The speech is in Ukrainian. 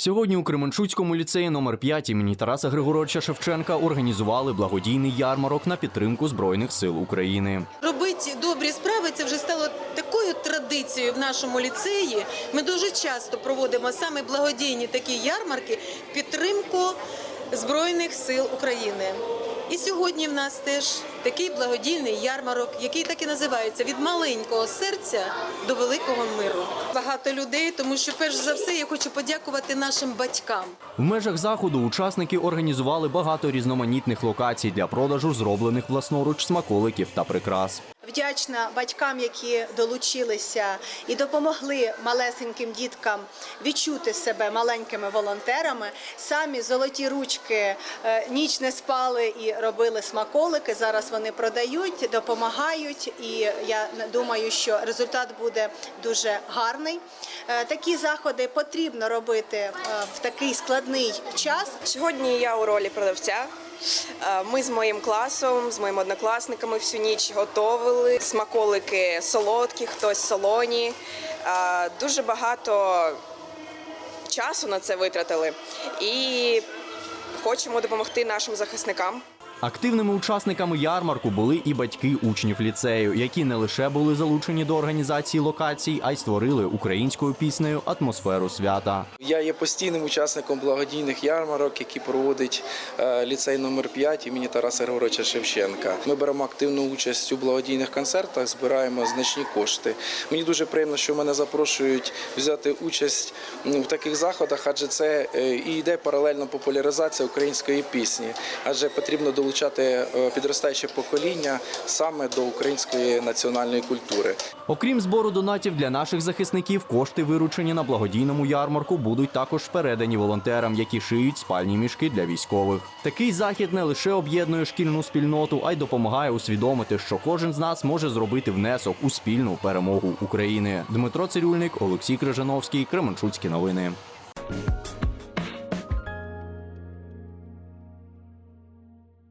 Сьогодні у Кременчуцькому ліцеї номер 5 імені Тараса Григоровича Шевченка організували благодійний ярмарок на підтримку Збройних сил України. Робити добрі справи це вже стало такою традицією в нашому ліцеї. Ми дуже часто проводимо саме благодійні такі ярмарки підтримку Збройних сил України. І сьогодні в нас теж такий благодійний ярмарок, який так і називається від маленького серця до великого миру. Багато людей, тому що перш за все я хочу подякувати нашим батькам. В межах заходу учасники організували багато різноманітних локацій для продажу зроблених власноруч смаколиків та прикрас. Вдячна батькам, які долучилися і допомогли малесеньким діткам відчути себе маленькими волонтерами. Самі золоті ручки е, ніч не спали і робили смаколики. Зараз вони продають, допомагають, і я думаю, що результат буде дуже гарний. Е, Такі заходи потрібно робити е, в такий складний час. Сьогодні я у ролі продавця. Е, Ми з моїм класом, з моїми однокласниками всю ніч готовили смаколики солодкі, хтось солоні. Е, Дуже багато часу на це витратили і хочемо допомогти нашим захисникам. Активними учасниками ярмарку були і батьки учнів ліцею, які не лише були залучені до організації локацій, а й створили українською піснею атмосферу свята. Я є постійним учасником благодійних ярмарок, які проводить е, ліцей номер 5 імені Тараса Григоровича Шевченка. Ми беремо активну участь у благодійних концертах, збираємо значні кошти. Мені дуже приємно, що мене запрошують взяти участь в таких заходах, адже це е, і йде паралельно популяризація української пісні, адже потрібно долучати е, підростаюче покоління саме до української національної культури. Окрім збору донатів для наших захисників, кошти, виручені на благодійному ярмарку, будуть також передані волонтерам, які шиють спальні мішки для військових. Такий захід не лише об'єднує шкільну спільноту, а й допомагає усвідомити, що кожен з нас може зробити внесок у спільну перемогу України. Дмитро Цирюльник, Олексій Крижановський, Кременчуцькі новини.